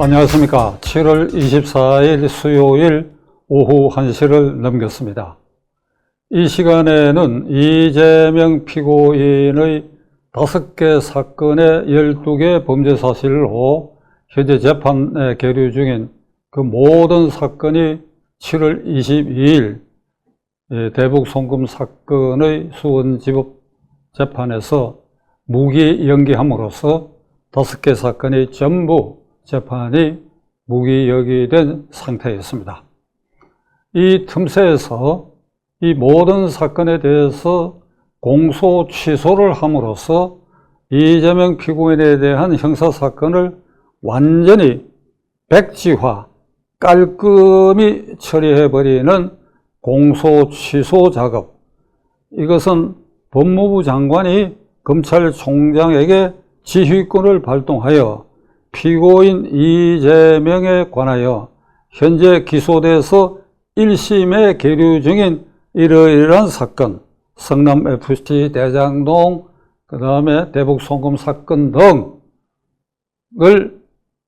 안녕하십니까. 7월 24일 수요일 오후 1시를 넘겼습니다. 이 시간에는 이재명 피고인의 5개 사건의 12개 범죄 사실로 현재 재판에 계류 중인 그 모든 사건이 7월 22일 예, 대북 송금 사건의 수원지법 재판에서 무기 연기함으로써 다섯 개 사건이 전부 재판이 무기여기된 상태였습니다. 이 틈새에서 이 모든 사건에 대해서 공소 취소를 함으로써 이재명 피고인에 대한 형사사건을 완전히 백지화, 깔끔히 처리해버리는 공소 취소 작업. 이것은 법무부 장관이 검찰총장에게 지휘권을 발동하여 피고인 이재명에 관하여 현재 기소돼서 1심에 계류 중인 이러이러한 사건, 성남FC 대장동, 그 다음에 대북 송금 사건 등을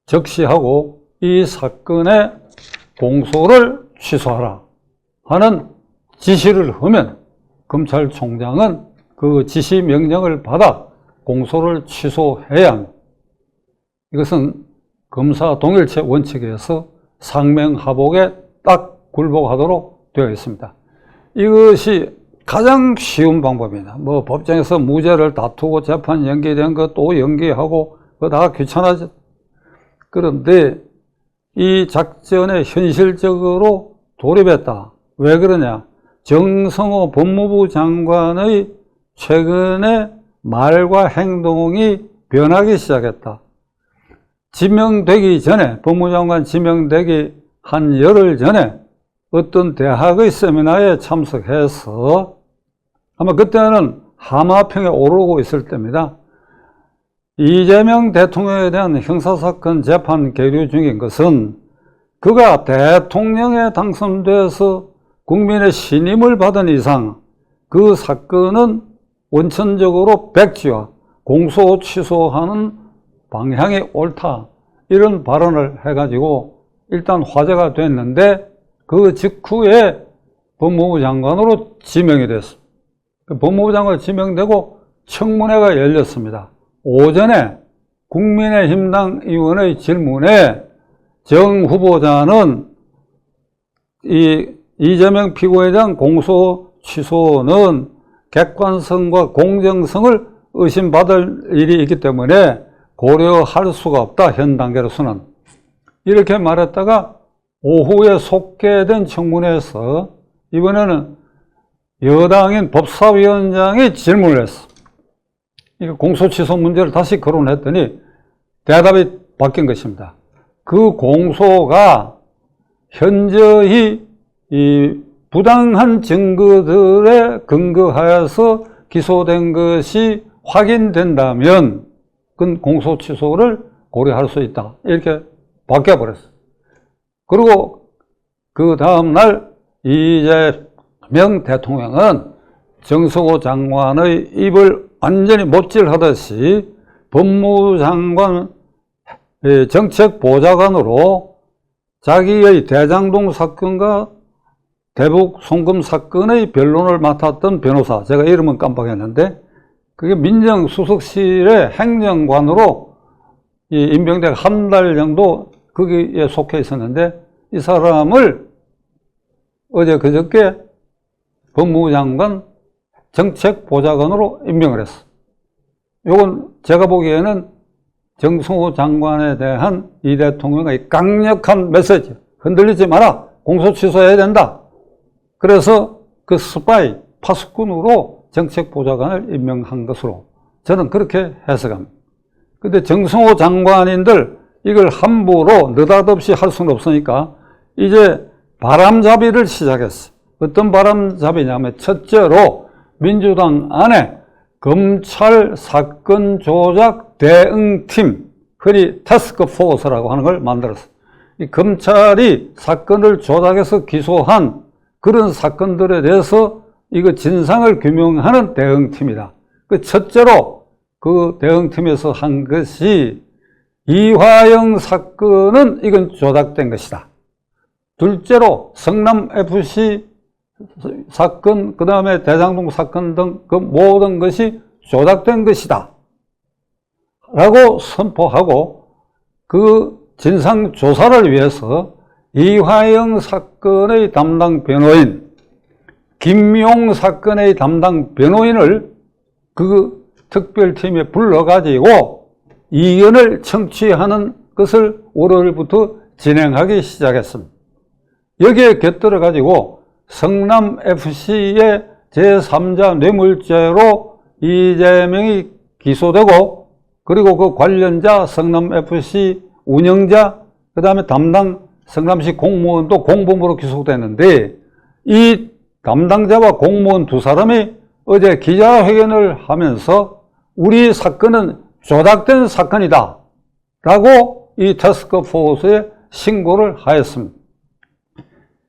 적시하고 이 사건의 공소를 취소하라 하는 지시를 하면 검찰총장은 그 지시 명령을 받아 공소를 취소해야 합니다. 이것은 검사 동일체 원칙에서 상명하복에 딱 굴복하도록 되어 있습니다. 이것이 가장 쉬운 방법입니다. 뭐 법정에서 무죄를 다투고 재판 연기된 거또 연기하고 그거 다 귀찮아져. 그런데 이 작전에 현실적으로 돌입했다. 왜 그러냐? 정성호 법무부 장관의 최근의 말과 행동이 변하기 시작했다. 지명되기 전에, 법무장관 지명되기 한 열흘 전에 어떤 대학의 세미나에 참석해서 아마 그때는 하마평에 오르고 있을 때입니다. 이재명 대통령에 대한 형사사건 재판 계류 중인 것은 그가 대통령에 당선돼서 국민의 신임을 받은 이상 그 사건은 원천적으로 백지화, 공소 취소하는 방향이 옳다. 이런 발언을 해가지고 일단 화제가 됐는데 그 직후에 법무부 장관으로 지명이 됐습니다. 그 법무부 장관 지명되고 청문회가 열렸습니다. 오전에 국민의힘당 의원의 질문에 정 후보자는 이 이재명 피고에 대한 공소 취소는 객관성과 공정성을 의심받을 일이 있기 때문에 고려할 수가 없다. 현 단계로서는. 이렇게 말했다가 오후에 속개된 청문회에서 이번에는 여당인 법사위원장이 질문을 했어. 이거 공소취소 문제를 다시 거론했더니 대답이 바뀐 것입니다. 그 공소가 현저히 이 부당한 증거들에 근거하여서 기소된 것이 확인된다면 그 건 공소 취소를 고려할 수 있다. 이렇게 바뀌어버렸어. 그리고 그 다음날 이재명 대통령은 정성호 장관의 입을 완전히 못질하듯이 법무부 장관 정책 보좌관으로 자기의 대장동 사건과 대북 송금 사건의 변론을 맡았던 변호사, 제가 이름은 깜빡했는데, 그게 민정수석실의 행정관으로 임명되고 한달 정도 거기에 속해 있었는데, 이 사람을 어제 그저께 법무부 장관 정책보좌관으로 임명을 했어. 요건 제가 보기에는 정성호 장관에 대한 이 대통령의 강력한 메시지. 흔들리지 마라. 공소 취소해야 된다. 그래서 그 스파이, 파수꾼으로 정책보좌관을 임명한 것으로 저는 그렇게 해석합니다. 근데 정성호 장관인들 이걸 함부로 느닷없이 할 수는 없으니까 이제 바람잡이를 시작했어. 어떤 바람잡이냐면 첫째로 민주당 안에 검찰 사건 조작 대응팀, 흔히 테스크 포스라고 하는 걸 만들었어. 이 검찰이 사건을 조작해서 기소한 그런 사건들에 대해서 이거 진상을 규명하는 대응팀이다. 그 첫째로 그 대응팀에서 한 것이 이화영 사건은 이건 조작된 것이다. 둘째로 성남FC 사건, 그 다음에 대장동 사건 등 그 모든 것이 조작된 것이다. 라고 선포하고 그 진상조사를 위해서 이화영 사건의 담당 변호인, 김용 사건의 담당 변호인을 그 특별팀에 불러가지고 이견을 청취하는 것을 월요일부터 진행하기 시작했습니다. 여기에 곁들여 가지고 성남FC의 제3자 뇌물죄로 이재명이 기소되고 그리고 그 관련자 성남FC 운영자 그 다음에 담당 성남시 공무원도 공범으로 기소됐는데 이 담당자와 공무원 두 사람이 어제 기자회견을 하면서 우리 사건은 조작된 사건이다 라고 이 태스크포스에 신고를 하였습니다.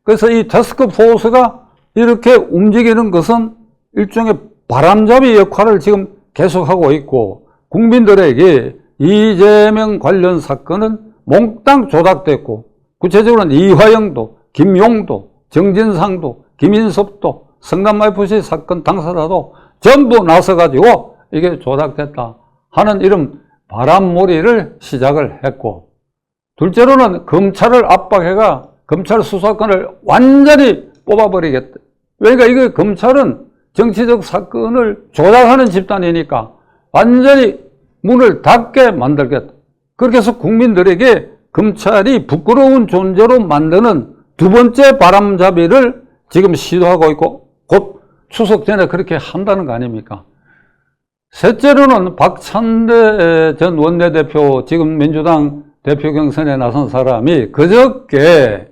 그래서 이 태스크포스가 이렇게 움직이는 것은 일종의 바람잡이 역할을 지금 계속하고 있고 국민들에게 이재명 관련 사건은 몽땅 조작됐고 구체적으로는 이화영도 김용도 정진상도 김인섭도 성남FC 사건 당사자도 전부 나서가지고 이게 조작됐다 하는 이런 바람몰이를 시작을 했고 둘째로는 검찰을 압박해가 검찰 수사권을 완전히 뽑아버리겠다. 그러니까 이거 검찰은 정치적 사건을 조작하는 집단이니까 완전히 문을 닫게 만들겠다. 그렇게 해서 국민들에게 검찰이 부끄러운 존재로 만드는 두 번째 바람잡이를 지금 시도하고 있고 곧 추석 전에 그렇게 한다는 거 아닙니까? 셋째로는 박찬대 전 원내대표 지금 민주당 대표 경선에 나선 사람이 그저께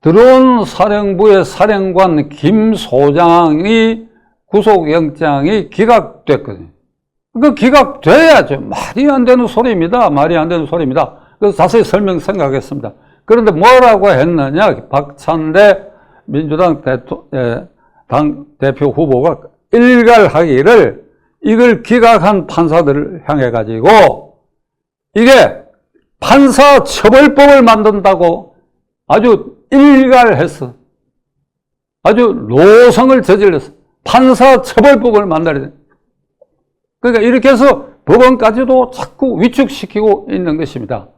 드론 사령부의 사령관 김 소장이 구속영장이 기각됐거든요. 그 기각돼야죠. 말이 안 되는 소리입니다. 말이 안 되는 소리입니다. 그래서 자세히 설명 생각하겠습니다. 그런데 뭐라고 했느냐? 박찬대 민주당 대토, 예, 당 대표 후보가 일갈하기를 이걸 기각한 판사들을 향해 가지고 이게 판사 처벌법을 만든다고 아주 일갈했어. 아주 노성을 저질렀어. 판사 처벌법을 만들어야 돼. 그러니까 이렇게 해서 법원까지도 자꾸 위축시키고 있는 것입니다.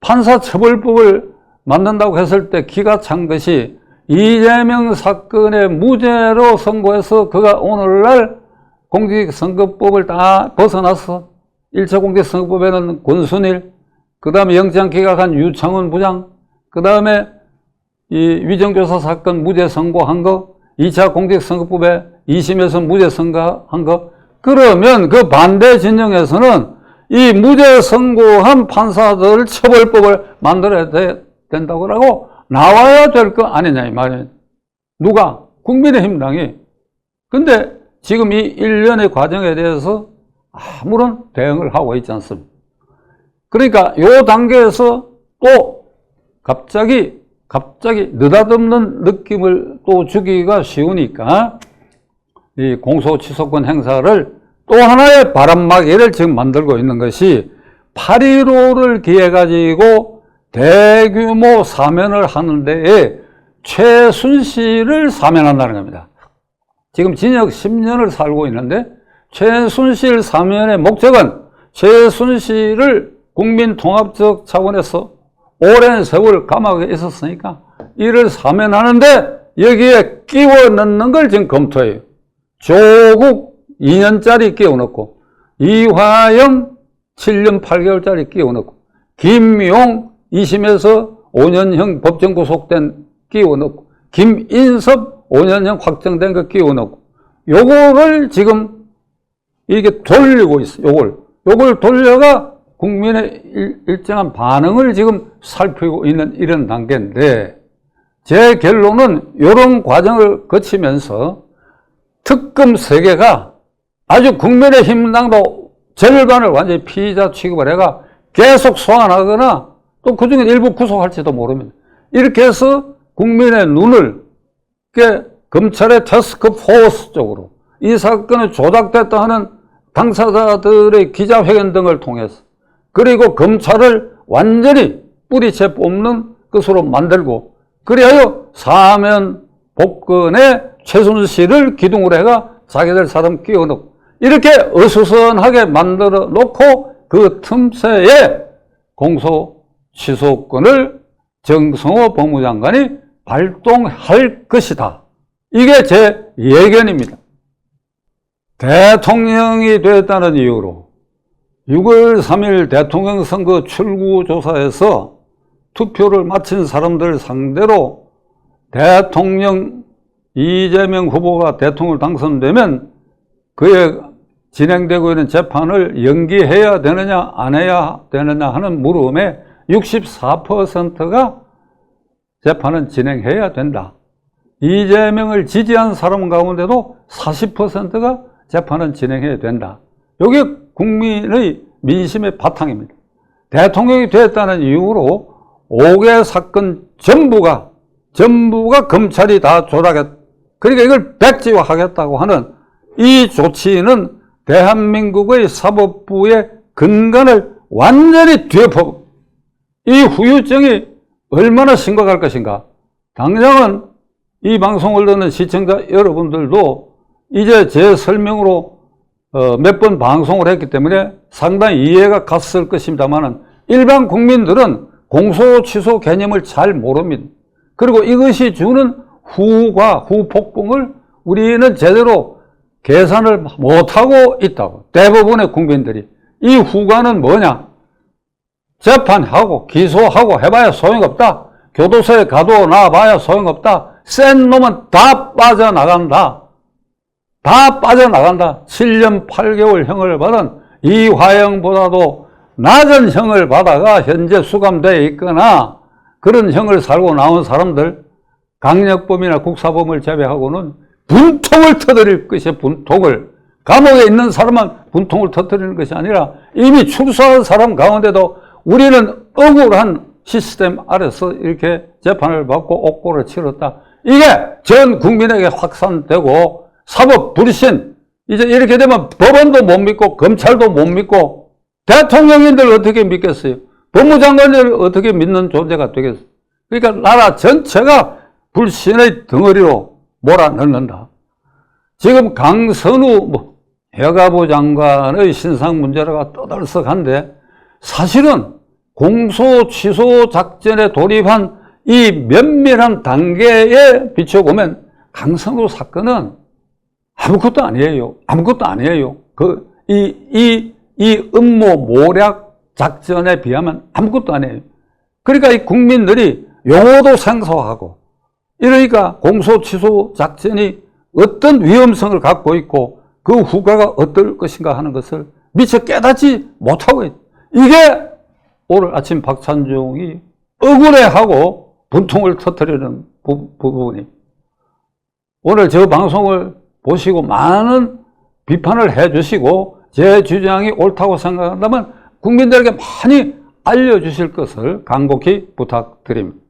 판사 처벌법을 만든다고 했을 때 기가 찬 것이 이재명 사건의 무죄로 선고해서 그가 오늘날 공직선거법을 다 벗어났어. 1차 공직선거법에는 권순일, 그 다음에 영장 기각한 유창훈 부장, 그 다음에 이 위정교사 사건 무죄 선고한 거, 2차 공직선거법에 2심에서 무죄 선고한 거, 그러면 그 반대 진영에서는 이 무죄 선고한 판사들 처벌법을 만들어야 돼, 된다고 하고 나와야 될 거 아니냐 이 말이에요. 누가? 국민의힘 당이. 근데 지금 이 일련의 과정에 대해서 아무런 대응을 하고 있지 않습니다. 그러니까 요 단계에서 또 갑자기 갑자기 느닷없는 느낌을 또 주기가 쉬우니까 이 공소 취소권 행사를 또 하나의 바람막이를 지금 만들고 있는 것이 8.15를 기해 가지고 대규모 사면을 하는 데에 최순실을 사면한다는 겁니다. 지금 진역 10년을 살고 있는데 최순실 사면의 목적은 최순실을 국민 통합적 차원에서 오랜 세월 감옥에 있었으니까 이를 사면하는데 여기에 끼워 넣는 걸 지금 검토해요. 조국 2년짜리 끼워 넣고 이화영 7년 8개월짜리 끼워 넣고 김용 2심에서 5년형 법정 구속된 끼워 넣고 김인섭 5년형 확정된 거 끼워 넣고 요거를 지금 이게 돌리고 있어. 요걸 요걸 돌려가 국민의 일 정한 반응을 지금 살피고 있는 이런 단계인데 제 결론은 이런 과정을 거치면서 특검 세계가 아주 국민의힘당도 절반을 완전히 피의자 취급을 해가 계속 소환하거나 또 그 중에 일부 구속할지도 모릅니다. 이렇게 해서 국민의 눈을 검찰의 테스크 포스 쪽으로 이 사건이 조작됐다 하는 당사자들의 기자회견 등을 통해서 그리고 검찰을 완전히 뿌리채 뽑는 것으로 만들고 그리하여 사면 복권의 최순실을 기둥으로 해가 자기들 사람 끼워 넣고 이렇게 어수선하게 만들어 놓고 그 틈새에 공소 취소권을 정성호 법무장관이 발동할 것이다. 이게 제 예견입니다. 대통령이 됐다는 이유로 6월 3일 대통령 선거 출구조사에서 투표를 마친 사람들 상대로 대통령 이재명 후보가 대통령 당선되면 그에 진행되고 있는 재판을 연기해야 되느냐 안 해야 되느냐 하는 물음에 64%가 재판은 진행해야 된다. 이재명을 지지한 사람 가운데도 40%가 재판은 진행해야 된다. 이게 국민의 민심의 바탕입니다. 대통령이 됐다는 이유로 5개 사건 전부가 전부가 검찰이 다 조작했. 그러니까 이걸 백지화하겠다고 하는 이 조치는 대한민국의 사법부의 근간을 완전히 뒤엎어 이 후유증이 얼마나 심각할 것인가. 당장은 이 방송을 듣는 시청자 여러분들도 이제 제 설명으로 어, 몇번 방송을 했기 때문에 상당히 이해가 갔을 것입니다만은 일반 국민들은 공소 취소 개념을 잘 모릅니다. 그리고 이것이 주는 후과 후폭풍을 우리는 제대로 계산을 못하고 있다고. 대부분의 국민들이. 이 후과는 뭐냐? 재판하고 기소하고 해봐야 소용없다. 교도소에 가도 나와봐야 소용없다. 센 놈은 다 빠져나간다. 다 빠져나간다. 7년 8개월 형을 받은 이화영보다도 낮은 형을 받아가 현재 수감되어 있거나 그런 형을 살고 나온 사람들 강력범이나 국사범을 제외하고는 분통을 터뜨릴 것이 분통을 감옥에 있는 사람만 분통을 터뜨리는 것이 아니라 이미 출소한 사람 가운데도 우리는 억울한 시스템 아래서 이렇게 재판을 받고 옥고를 치렀다. 이게 전 국민에게 확산되고 사법 불신 이제 이렇게 되면 법원도 못 믿고 검찰도 못 믿고 대통령인들 어떻게 믿겠어요? 법무장관들 어떻게 믿는 존재가 되겠어요? 그러니까 나라 전체가 불신의 덩어리로 몰아넣는다. 지금 강선우 뭐 여가부 장관의 신상 문제가 떠들썩한데 사실은 공소 취소 작전에 돌입한 이 면밀한 단계에 비춰보면 강선우 사건은 아무것도 아니에요. 아무것도 아니에요. 그, 이, 이, 이 음모 모략 작전에 비하면 아무것도 아니에요. 그러니까 이 국민들이 용어도 생소하고, 이러니까 공소 취소 작전이 어떤 위험성을 갖고 있고, 그 후과가 어떨 것인가 하는 것을 미처 깨닫지 못하고 있 이게 오늘 아침 박찬종이 억울해하고 분통을 터뜨리는 부, 부분이 오늘 저 방송을 보시고 많은 비판을 해 주시고 제 주장이 옳다고 생각한다면 국민들에게 많이 알려주실 것을 간곡히 부탁드립니다.